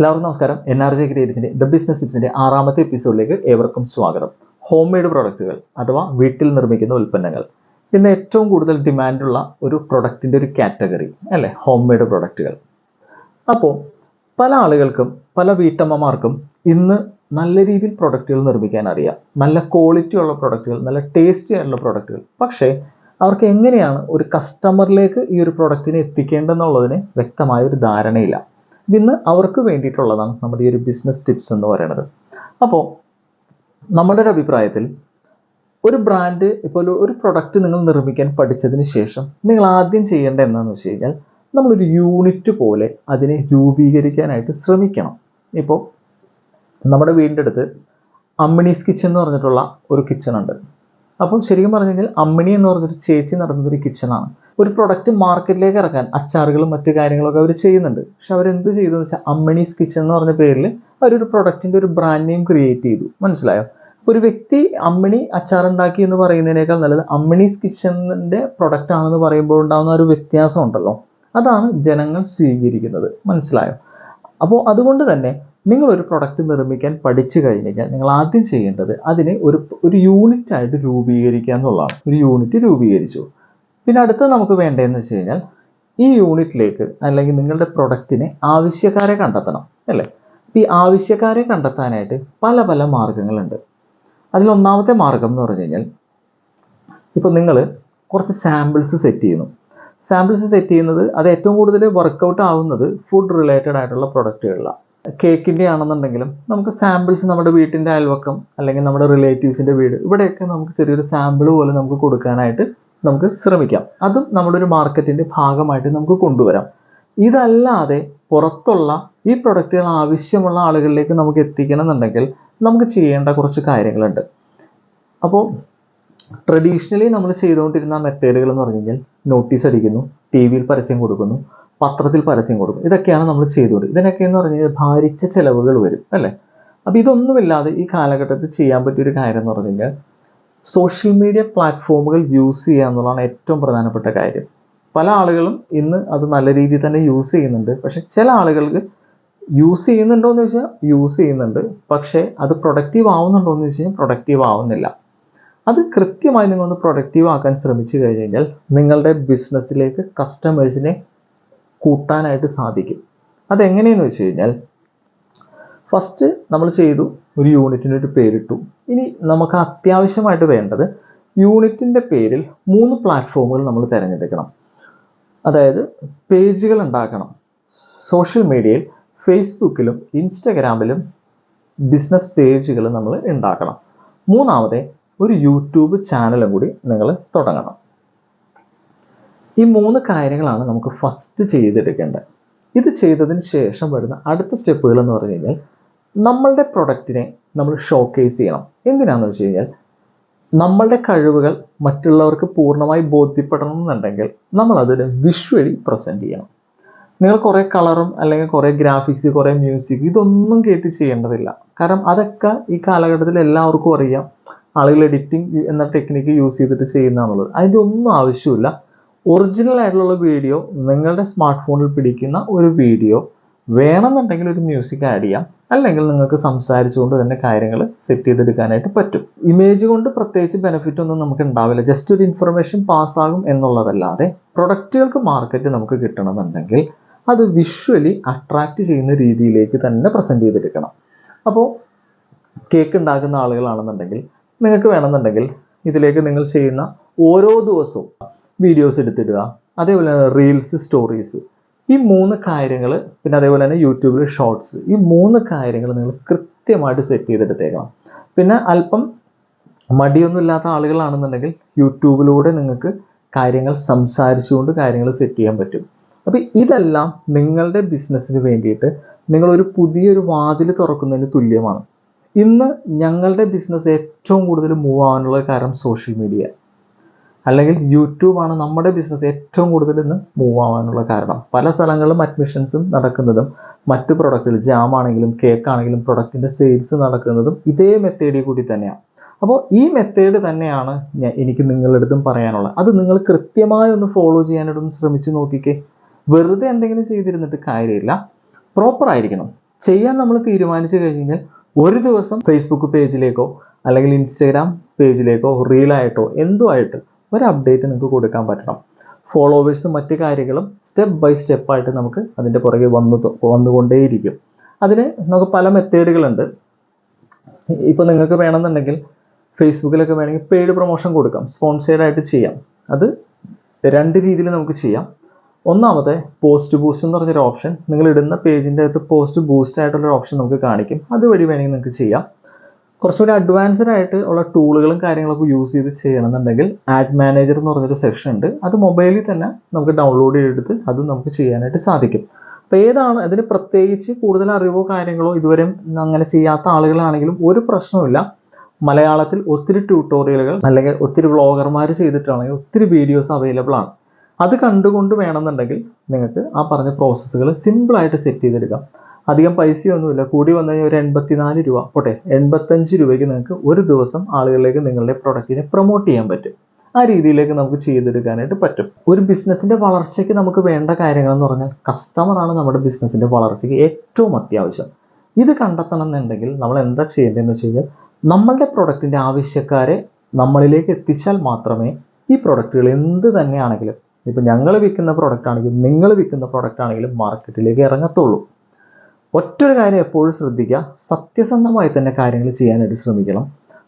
എല്ലാവർക്കും നമസ്കാരം. N R J ക്രിയേറ്റ്സിന്റെ ദ ബിസിനസ് ടിപ്സിന്റെ ആറാമത്തെ എപ്പിസോഡിലേക്ക് ഏവർക്കും സ്വാഗതം. ഹോം മെയ്ഡ് പ്രൊഡക്റ്റുകൾ അഥവാ വീട്ടിൽ നിർമ്മിക്കുന്ന ഉൽപ്പന്നങ്ങൾ. ഇന്ന് ഏറ്റവും കൂടുതൽ ഡിമാൻഡുള്ള ഒരു പ്രൊഡക്റ്റിന്റെ ഒരു കാറ്റഗറി അല്ലേ? ഹോം മെയ്ഡ് പ്രൊഡക്റ്റുകൾ അപ്പോൾ പല ആളുകൾക്കും പല വീട്ടമ്മമാർക്കും ഇന്ന് നല്ല രീതിയിൽ പ്രൊഡക്റ്റുകൾ നിർമ്മിക്കാൻ അറിയാം. നല്ല ക്വാളിറ്റി ഉള്ള പ്രൊഡക്റ്റുകൾ നല്ല ടേസ്റ്റി ആയിട്ടുള്ള പ്രൊഡക്റ്റുകൾ പക്ഷേ അവർക്ക് എങ്ങനെയാണ് ഒരു കസ്റ്റമറിലേക്ക് ഈ ഒരു പ്രൊഡക്റ്റിനെ എത്തിക്കേണ്ടതെന്നുള്ളതിന് വ്യക്തമായ ഒരു ധാരണയില്ല. ഇന്ന് അവർക്ക് വേണ്ടിയിട്ടുള്ളതാണ് നമ്മുടെ ഈ ഒരു ബിസിനസ് ടിപ്സ് എന്ന് പറയുന്നത്. അപ്പോൾ നമ്മുടെ ഒരു അഭിപ്രായത്തിൽ ഒരു ബ്രാൻഡ് ഇപ്പോൾ ഒരു- പ്രൊഡക്റ്റ് നിങ്ങൾ നിർമ്മിക്കാൻ പഠിച്ചതിന് ശേഷം നിങ്ങൾ ആദ്യം ചെയ്യേണ്ട എന്താണെന്ന് വെച്ച് കഴിഞ്ഞാൽ നമ്മളൊരു യൂണിറ്റ് പോലെ അതിനെ രൂപീകരിക്കാനായിട്ട് ശ്രമിക്കണം. ഇപ്പോൾ നമ്മുടെ വീടിന്റെ അടുത്ത് അമ്മിണീസ് കിച്ചൺ എന്ന് പറഞ്ഞിട്ടുള്ള ഒരു കിച്ചൺ ഉണ്ട്. അപ്പം ശരിക്കും പറഞ്ഞെങ്കിൽ അമ്മിണി എന്ന് പറഞ്ഞൊരു ചേച്ചി നടത്തുന്ന ഒരു കിച്ചണാണ് ഒരു പ്രൊഡക്റ്റ് മാർക്കറ്റിലേക്ക് ഇറക്കാൻ അച്ചാറുകളും മറ്റു കാര്യങ്ങളൊക്കെ അവർ ചെയ്യുന്നുണ്ട്. പക്ഷെ അവരെന്ത് ചെയ്തു വെച്ചാൽ അമ്മിണീസ് കിച്ചൺ എന്ന് പറഞ്ഞ പേരിൽ അവരൊരു പ്രൊഡക്റ്റിന്റെ ഒരു ബ്രാൻഡ് നെയിം ക്രിയേറ്റ് ചെയ്തു. മനസ്സിലായോ? അപ്പോൾ ഒരു വ്യക്തി അമ്മിണി അച്ചാറുണ്ടാക്കി എന്ന് പറയുന്നതിനേക്കാൾ നല്ലത് അമ്മിണീസ് കിച്ചണിന്റെ പ്രൊഡക്റ്റ് ആണെന്ന് പറയുമ്പോൾ ഉണ്ടാകുന്ന ഒരു വ്യത്യാസം ഉണ്ടല്ലോ. അതാണ് ജനങ്ങൾ സ്വീകരിക്കുന്നത്. മനസ്സിലായോ? അപ്പോൾ അതുകൊണ്ട് തന്നെ നിങ്ങൾ ഒരു പ്രൊഡക്റ്റ് നിർമ്മിക്കാൻ പഠിച്ചു കഴിഞ്ഞ് കഴിഞ്ഞാൽ നിങ്ങൾ ആദ്യം ചെയ്യേണ്ടത് അതിനെ ഒരു ഒരു യൂണിറ്റ് ആയിട്ട് രൂപീകരിക്കുക എന്നുള്ളതാണ്. ഒരു യൂണിറ്റ് രൂപീകരിച്ചു. പിന്നെ അടുത്ത നമുക്ക് വേണ്ടതെന്ന് വെച്ച് കഴിഞ്ഞാൽ ഈ യൂണിറ്റിലേക്ക് അല്ലെങ്കിൽ നിങ്ങളുടെ പ്രൊഡക്റ്റിനെ ആവശ്യക്കാരെ കണ്ടെത്തണം അല്ലേ? അപ്പോൾ ഈ ആവശ്യക്കാരെ കണ്ടെത്താനായിട്ട് പല പല മാർഗങ്ങളുണ്ട്. അതിലൊന്നാമത്തെ മാർഗം എന്ന് പറഞ്ഞു കഴിഞ്ഞാൽ ഇപ്പോൾ നിങ്ങൾ കുറച്ച് സാമ്പിൾസ് സെറ്റ് ചെയ്യുന്നു. സാമ്പിൾസ് സെറ്റ് ചെയ്യുന്നത് അത് ഏറ്റവും കൂടുതൽ വർക്കൗട്ട് ആവുന്നത് ഫുഡ് റിലേറ്റഡ് ആയിട്ടുള്ള പ്രൊഡക്റ്റുകളിലാണ് കേക്കിന്റെ ആണെന്നുണ്ടെങ്കിലും നമുക്ക് സാമ്പിൾസ് നമ്മുടെ വീട്ടിന്റെ അയൽവക്കം അല്ലെങ്കിൽ നമ്മുടെ റിലേറ്റീവ്സിന്റെ വീട് ഇവിടെയൊക്കെ നമുക്ക് ചെറിയൊരു സാമ്പിൾ പോലെ നമുക്ക് കൊടുക്കാനായിട്ട് നമുക്ക് ശ്രമിക്കാം. അതും നമ്മുടെ ഒരു മാർക്കറ്റിന്റെ ഭാഗമായിട്ട് നമുക്ക് കൊണ്ടുവരാം. ഇതല്ലാതെ പുറത്തുള്ള ഈ പ്രൊഡക്റ്റുകൾ ആവശ്യമുള്ള ആളുകളിലേക്ക് നമുക്ക് എത്തിക്കണം എന്നുണ്ടെങ്കിൽ നമുക്ക് ചെയ്യേണ്ട കുറച്ച് കാര്യങ്ങളുണ്ട്. അപ്പോൾ ട്രഡീഷണലി നമ്മൾ ചെയ്തുകൊണ്ടിരുന്ന മെത്തേഡുകൾ എന്ന് പറഞ്ഞു കഴിഞ്ഞാൽ നോട്ടീസ് അടിക്കുന്നു ടി വിയിൽ പരസ്യം കൊടുക്കുന്നു പത്രത്തിൽ പരസ്യം കൊടുക്കും ഇതൊക്കെയാണ് നമ്മൾ ചെയ്തുകൊണ്ട് ഇതിനൊക്കെ എന്ന് പറഞ്ഞു കഴിഞ്ഞാൽ ഭാരിച്ച ചിലവുകൾ വരും അല്ലേ? അപ്പോൾ ഇതൊന്നുമില്ലാതെ ഈ കാലഘട്ടത്തിൽ ചെയ്യാൻ പറ്റിയ ഒരു കാര്യം എന്ന് പറഞ്ഞു കഴിഞ്ഞാൽ സോഷ്യൽ മീഡിയ പ്ലാറ്റ്ഫോമുകൾ യൂസ് ചെയ്യുക എന്നുള്ളതാണ് ഏറ്റവും പ്രധാനപ്പെട്ട കാര്യം. പല ആളുകളും ഇന്ന് അത് നല്ല രീതിയിൽ തന്നെ യൂസ് ചെയ്യുന്നുണ്ട്. പക്ഷെ ചില ആളുകൾക്ക് യൂസ് ചെയ്യുന്നുണ്ടോ എന്ന് ചോദിച്ചാൽ യൂസ് ചെയ്യുന്നുണ്ട്. പക്ഷേ അത് പ്രൊഡക്റ്റീവ് ആവുന്നുണ്ടോ എന്ന് ചോദിച്ചാൽ പ്രൊഡക്റ്റീവ് ആവുന്നില്ല. അത് കൃത്യമായി നിങ്ങളൊന്ന് പ്രൊഡക്റ്റീവ് ആക്കാൻ ശ്രമിച്ചു കഴിഞ്ഞ് കഴിഞ്ഞാൽ നിങ്ങളുടെ ബിസിനസ്സിലേക്ക് കസ്റ്റമേഴ്സിനെ കൂട്ടാനായിട്ട് സാധിക്കും. അതെങ്ങനെയെന്ന് വെച്ച് കഴിഞ്ഞാൽ ഫസ്റ്റ് നമ്മൾ ചെയ്തു ഒരു യൂണിറ്റിന് ഒരു പേരിട്ടു. ഇനി നമുക്ക് അത്യാവശ്യമായിട്ട് വേണ്ടത് യൂണിറ്റിന്റെ പേരിൽ മൂന്ന് പ്ലാറ്റ്ഫോമുകൾ നമ്മൾ തിരഞ്ഞെടുക്കണം. അതായത് പേജുകൾ ഉണ്ടാക്കണം. സോഷ്യൽ മീഡിയയിൽ ഫേസ്ബുക്കിലും ഇൻസ്റ്റഗ്രാമിലും ബിസിനസ് പേജുകൾ നമ്മൾ ഉണ്ടാക്കണം. മൂന്നാമത്തെ ഒരു യൂട്യൂബ് ചാനലും കൂടി നിങ്ങൾ തുടങ്ങണം. ഈ മൂന്ന് കാര്യങ്ങളാണ് നമുക്ക് ഫസ്റ്റ് ചെയ്തെടുക്കേണ്ടത്. ഇത് ചെയ്തതിന് ശേഷം വരുന്ന അടുത്ത സ്റ്റെപ്പുകൾ എന്ന് പറഞ്ഞു കഴിഞ്ഞാൽ നമ്മളുടെ പ്രൊഡക്റ്റിനെ നമ്മൾ ഷോക്കേസ് ചെയ്യണം. എന്തിനാണെന്ന് വെച്ച് കഴിഞ്ഞാൽ നമ്മളുടെ കഴിവുകൾ മറ്റുള്ളവർക്ക് പൂർണമായി ബോധ്യപ്പെടണം എന്നുണ്ടെങ്കിൽ നമ്മൾ അതിന് വിഷ്വലി പ്രസന്റ് ചെയ്യണം. നിങ്ങൾ കുറേ കളറും അല്ലെങ്കിൽ കുറേ ഗ്രാഫിക്സ് കുറേ മ്യൂസിക് ഇതൊന്നും കേട്ട് ചെയ്യേണ്ടതില്ല. കാരണം അതൊക്കെ ഈ കാലഘട്ടത്തിൽ എല്ലാവർക്കും അറിയാം. ആളുകൾ എഡിറ്റിംഗ് എന്ന ടെക്നിക്ക് യൂസ് ചെയ്തിട്ട് ചെയ്യുന്നതാണുള്ളത്. അതിന്റെ ഒന്നും ആവശ്യമില്ല ഒറിജിനൽ ആയിട്ടുള്ള വീഡിയോ നിങ്ങളുടെ സ്മാർട്ട് ഫോണിൽ പിടിക്കുന്ന ഒരു വീഡിയോ വേണമെന്നുണ്ടെങ്കിൽ ഒരു മ്യൂസിക് ആഡ് ചെയ്യാം. അല്ലെങ്കിൽ നിങ്ങൾക്ക് സംസാരിച്ചുകൊണ്ട് തന്നെ കാര്യങ്ങൾ സെറ്റ് ചെയ്തെടുക്കാനായിട്ട് പറ്റും. ഇമേജ് കൊണ്ട് പ്രത്യേകിച്ച് ബെനിഫിറ്റ് ഒന്നും നമുക്ക് ഉണ്ടാവില്ല. ജസ്റ്റ് ഒരു ഇൻഫർമേഷൻ പാസ്സാകും എന്നുള്ളതല്ലാതെ പ്രൊഡക്റ്റുകൾക്ക് മാർക്കറ്റ് നമുക്ക് കിട്ടണമെന്നുണ്ടെങ്കിൽ അത് വിഷ്വലി അട്രാക്റ്റ് ചെയ്യുന്ന രീതിയിലേക്ക് തന്നെ പ്രസന്റ് ചെയ്തെടുക്കണം. അപ്പോൾ കേക്ക് ഉണ്ടാക്കുന്ന ആളുകളാണെന്നുണ്ടെങ്കിൽ നിങ്ങൾക്ക് വേണമെന്നുണ്ടെങ്കിൽ ഇതിലേക്ക് നിങ്ങൾ ചെയ്യുന്ന ഓരോ ദിവസവും വീഡിയോസ് എടുത്തിടുക. അതേപോലെ തന്നെ റീൽസ് സ്റ്റോറീസ് ഈ മൂന്ന് കാര്യങ്ങൾ പിന്നെ അതേപോലെ തന്നെ യൂട്യൂബിൽ ഷോർട്സ് ഈ മൂന്ന് കാര്യങ്ങൾ നിങ്ങൾ കൃത്യമായിട്ട് സെറ്റ് ചെയ്തെടുത്തേക്കണം. പിന്നെ അല്പം മടിയൊന്നുമില്ലാത്ത ആളുകളാണെന്നുണ്ടെങ്കിൽ യൂട്യൂബിലൂടെ നിങ്ങൾക്ക് കാര്യങ്ങൾ സംസാരിച്ചുകൊണ്ട് കാര്യങ്ങൾ സെറ്റ് ചെയ്യാൻ പറ്റും. അപ്പോൾ ഇതെല്ലാം നിങ്ങളുടെ ബിസിനസ്സിന് വേണ്ടിയിട്ട് നിങ്ങളൊരു പുതിയൊരു വാതിൽ തുറക്കുന്നതിന് തുല്യമാണ്. ഇന്ന് ഞങ്ങളുടെ ബിസിനസ് ഏറ്റവും കൂടുതൽ മൂവ് ആവാനുള്ള കാരണം സോഷ്യൽ മീഡിയ അല്ലെങ്കിൽ യൂട്യൂബാണ് നമ്മുടെ ബിസിനസ് ഏറ്റവും കൂടുതൽ ഇന്ന് മൂവ് ആവാനുള്ള കാരണം. പല സ്ഥലങ്ങളിലും അഡ്മിഷൻസും നടക്കുന്നതും മറ്റ് പ്രൊഡക്റ്റുകൾ ജാം ആണെങ്കിലും കേക്ക് ആണെങ്കിലും പ്രൊഡക്റ്റിന്റെ സെയിൽസ് നടക്കുന്നതും ഇതേ മെത്തേഡിൽ കൂടി തന്നെയാണ് അപ്പോൾ ഈ മെത്തേഡ് തന്നെയാണ് ഞാൻ എനിക്ക് നിങ്ങളുടെ അടുത്തും പറയാനുള്ളത്. അത് നിങ്ങൾ കൃത്യമായി ഒന്ന് ഫോളോ ചെയ്യാനായിട്ടൊന്ന് ശ്രമിച്ചു നോക്കിക്കേ. വെറുതെ എന്തെങ്കിലും ചെയ്തിരുന്നിട്ട് കാര്യമില്ല. പ്രോപ്പർ ആയിരിക്കണം. ചെയ്യാൻ നമ്മൾ തീരുമാനിച്ചു കഴിഞ്ഞാൽ ഒരു ദിവസം ഫേസ്ബുക്ക് പേജിലേക്കോ അല്ലെങ്കിൽ ഇൻസ്റ്റാഗ്രാം പേജിലേക്കോ റീലായിട്ടോ എന്തോ ആയിട്ട് ഒരു അപ്ഡേറ്റ് നിങ്ങൾക്ക് കൊടുക്കാൻ പറ്റണം. ഫോളോവേഴ്സും മറ്റു കാര്യങ്ങളും സ്റ്റെപ്പ് ബൈ സ്റ്റെപ്പായിട്ട് നമുക്ക് അതിന്റെ പുറകെ വന്നു വന്നുകൊണ്ടേയിരിക്കും. അതിന് നമുക്ക് പല മെത്തേഡുകളുണ്ട് ഇപ്പോൾ നിങ്ങൾക്ക് വേണമെന്നുണ്ടെങ്കിൽ ഫേസ്ബുക്കിലൊക്കെ വേണമെങ്കിൽ പെയ്ഡ് പ്രൊമോഷൻ കൊടുക്കാം. സ്പോൺസേഡ് ആയിട്ട് ചെയ്യാം. അത് രണ്ട് രീതിയിൽ നമുക്ക് ചെയ്യാം. ഒന്നാമത്തെ പോസ്റ്റ് ബൂസ്റ്റ് എന്ന് പറഞ്ഞൊരു ഓപ്ഷൻ നിങ്ങൾ ഇടുന്ന പേജിന്റെ അകത്ത് പോസ്റ്റ് ബൂസ്റ്റ് ആയിട്ടുള്ള ഓപ്ഷൻ നമുക്ക് കാണിക്കും. അതുവഴി വേണമെങ്കിൽ നിങ്ങൾക്ക് ചെയ്യാം. കുറച്ചുകൂടി അഡ്വാൻസ്ഡ് ആയിട്ട് ഉള്ള ടൂളുകളും കാര്യങ്ങളൊക്കെ യൂസ് ചെയ്ത് ചെയ്യണമെന്നുണ്ടെങ്കിൽ ആഡ് മാനേജർ എന്ന് പറഞ്ഞൊരു സെക്ഷൻ ഉണ്ട്. അത് മൊബൈലിൽ തന്നെ നമുക്ക് ഡൗൺലോഡ് ചെയ്തെടുത്ത് അത് നമുക്ക് ചെയ്യാനായിട്ട് സാധിക്കും. അപ്പോൾ ഏതാണ് അതിന് പ്രത്യേകിച്ച് കൂടുതൽ അറിവോ കാര്യങ്ങളോ ഇതുവരെ അങ്ങനെ ചെയ്യാത്ത ആളുകളാണെങ്കിലും ഒരു പ്രശ്നമില്ല മലയാളത്തിൽ ഒത്തിരി ട്യൂട്ടോറിയലുകൾ അല്ലെങ്കിൽ ഒത്തിരി വ്ളോഗർമാർ ചെയ്തിട്ടാണെങ്കിൽ ഒത്തിരി വീഡിയോസ് അവൈലബിൾ ആണ്. അത് കണ്ടുകൊണ്ട് വേണമെന്നുണ്ടെങ്കിൽ നിങ്ങൾക്ക് ആ പറഞ്ഞ പ്രോസസ്സുകൾ സിമ്പിളായിട്ട് സെറ്റ് ചെയ്തെടുക്കാം. അധികം പൈസയൊന്നുമില്ല. കൂടി വന്നു കഴിഞ്ഞാൽ ഒരു എൺപത്തിനാല് രൂപ. പോട്ടെ എൺപത്തഞ്ച് രൂപയ്ക്ക് നിങ്ങൾക്ക് ഒരു ദിവസം ആളുകളിലേക്ക് നിങ്ങളുടെ പ്രൊഡക്റ്റിനെ പ്രൊമോട്ട് ചെയ്യാൻ പറ്റും. ആ രീതിയിലേക്ക് നമുക്ക് ചെയ്തെടുക്കാനായിട്ട് പറ്റും. ഒരു ബിസിനസ്സിന്റെ വളർച്ചയ്ക്ക് നമുക്ക് വേണ്ട കാര്യങ്ങൾ എന്ന് പറഞ്ഞാൽ കസ്റ്റമറാണ് നമ്മുടെ ബിസിനസ്സിന്റെ വളർച്ചയ്ക്ക് ഏറ്റവും അത്യാവശ്യം. ഇത് കണ്ടെത്തണം എന്നുണ്ടെങ്കിൽ നമ്മൾ എന്താ ചെയ്യേണ്ടതെന്ന് വെച്ച് കഴിഞ്ഞാൽ നമ്മളുടെ പ്രൊഡക്റ്റിന്റെ ആവശ്യക്കാരെ നമ്മളിലേക്ക് എത്തിച്ചാൽ മാത്രമേ ഈ പ്രൊഡക്റ്റുകൾ എന്ത് തന്നെയാണെങ്കിലും ഇപ്പം ഞങ്ങൾ വിൽക്കുന്ന പ്രോഡക്റ്റ് ആണെങ്കിലും നിങ്ങൾ വിൽക്കുന്ന പ്രോഡക്റ്റ് ആണെങ്കിലും മാർക്കറ്റിലേക്ക് ഇറങ്ങത്തുള്ളൂ. ഒറ്റൊരു കാര്യം എപ്പോഴും ശ്രദ്ധിക്കുക. സത്യസന്ധമായി തന്നെ കാര്യങ്ങൾ ചെയ്യാനായിട്ട് ശ്രമിക്കണം.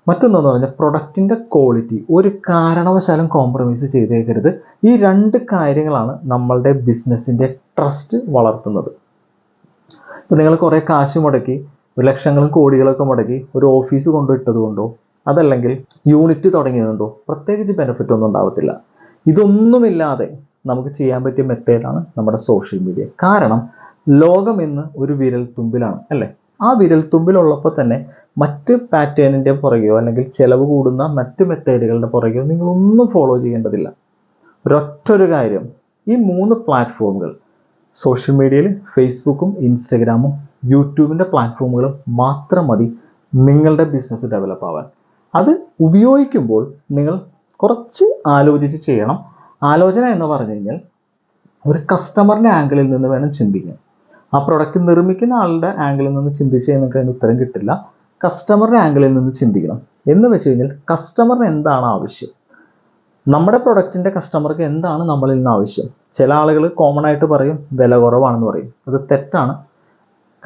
മറ്റൊന്നെന്ന് പറഞ്ഞാൽ പ്രൊഡക്റ്റിന്റെ ക്വാളിറ്റി ഒരു കാരണവശാലും കോംപ്രമൈസ് ചെയ്തേക്കരുത്. ഈ രണ്ട് കാര്യങ്ങളാണ് നമ്മളുടെ ബിസിനസ്സിന്റെ ട്രസ്റ്റ് വളർത്തുന്നത്. ഇപ്പം നിങ്ങൾ കുറേ കാശ് മുടക്കി ഒരു ലക്ഷങ്ങളും കോടികളൊക്കെ മുടക്കി ഒരു ഓഫീസ് കൊണ്ടിട്ടത് കൊണ്ടോ അതല്ലെങ്കിൽ യൂണിറ്റ് തുടങ്ങിയതുകൊണ്ടോ പ്രത്യേകിച്ച് ബെനിഫിറ്റ് ഒന്നും ഉണ്ടാവത്തില്ല. ഇതൊന്നുമില്ലാതെ നമുക്ക് ചെയ്യാൻ പറ്റിയ മെത്തേഡാണ് നമ്മുടെ സോഷ്യൽ മീഡിയ കാരണം ലോകം ഇന്ന് ഒരു വിരൽ തുമ്പിലാണ് അല്ലേ? ആ വിരൽ തുമ്പിലുള്ളപ്പോൾ തന്നെ മറ്റ് പാറ്റേണിന്റെ പുറകെയോ അല്ലെങ്കിൽ ചിലവ് കൂടുന്ന മറ്റ് മെത്തേഡുകളുടെ പുറകെയോ നിങ്ങളൊന്നും ഫോളോ ചെയ്യേണ്ടതില്ല. ഒരൊറ്റൊരു കാര്യം ഈ മൂന്ന് പ്ലാറ്റ്ഫോമുകൾ സോഷ്യൽ മീഡിയയിൽ ഫേസ്ബുക്കും ഇൻസ്റ്റഗ്രാമും യൂട്യൂബിന്റെ പ്ലാറ്റ്ഫോമുകളും മാത്രം മതി നിങ്ങളുടെ ബിസിനസ് ഡെവലപ്പ് ആവാൻ. അത് ഉപയോഗിക്കുമ്പോൾ നിങ്ങൾ കുറച്ച് ആലോചിച്ച് ചെയ്യണം. ആലോചന എന്ന് പറഞ്ഞു കഴിഞ്ഞാൽ ഒരു കസ്റ്റമറിന്റെ ആംഗിളിൽ നിന്ന് വേണം ചിന്തിക്കാൻ. ആ പ്രൊഡക്റ്റ് നിർമ്മിക്കുന്ന ആളുടെ ആംഗിളിൽ നിന്ന് ചിന്തിച്ച് നിങ്ങൾക്ക് അതിന് ഉത്തരം കിട്ടില്ല. കസ്റ്റമറുടെ ആംഗിളിൽ നിന്ന് ചിന്തിക്കണം. എന്ന് വെച്ച് കഴിഞ്ഞാൽ കസ്റ്റമറിന് എന്താണ് ആവശ്യം? നമ്മുടെ പ്രൊഡക്റ്റിന്റെ കസ്റ്റമർക്ക് എന്താണ് നമ്മളിൽ നിന്ന് ആവശ്യം? ചില ആളുകൾ കോമൺ ആയിട്ട് പറയും വില കുറവാണെന്ന് പറയും. അത് തെറ്റാണ്.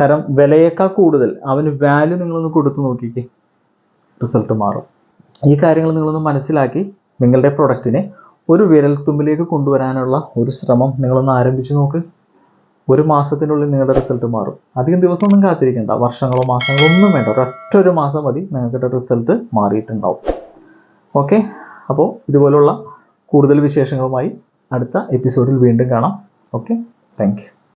കാരണം വിലയേക്കാൾ കൂടുതൽ അവന് വാല്യൂ നിങ്ങളൊന്ന് കൊടുത്തു നോക്കിക്കേ. റിസൾട്ട് മാറും. ഈ കാര്യങ്ങൾ നിങ്ങളൊന്ന് മനസ്സിലാക്കി നിങ്ങളുടെ പ്രൊഡക്റ്റിനെ ഒരു വിരൽത്തുമ്പിലേക്ക് കൊണ്ടുവരാനുള്ള ഒരു ശ്രമം നിങ്ങളൊന്ന് ആരംഭിച്ചു നോക്ക്. ഒരു മാസത്തിനുള്ളിൽ നിങ്ങളുടെ റിസൾട്ട് മാറും. അധികം ദിവസമൊന്നും കാത്തിരിക്കേണ്ട. വർഷങ്ങളോ മാസങ്ങളോ ഒന്നും വേണ്ട. ഒരൊറ്റ ഒരു മാസം മതി നിങ്ങളുടെ റിസൾട്ട് മാറിയിട്ടുണ്ടാവും. ഓക്കെ അപ്പോൾ ഇതുപോലുള്ള കൂടുതൽ വിശേഷങ്ങളുമായി അടുത്ത എപ്പിസോഡിൽ വീണ്ടും കാണാം. Okay thank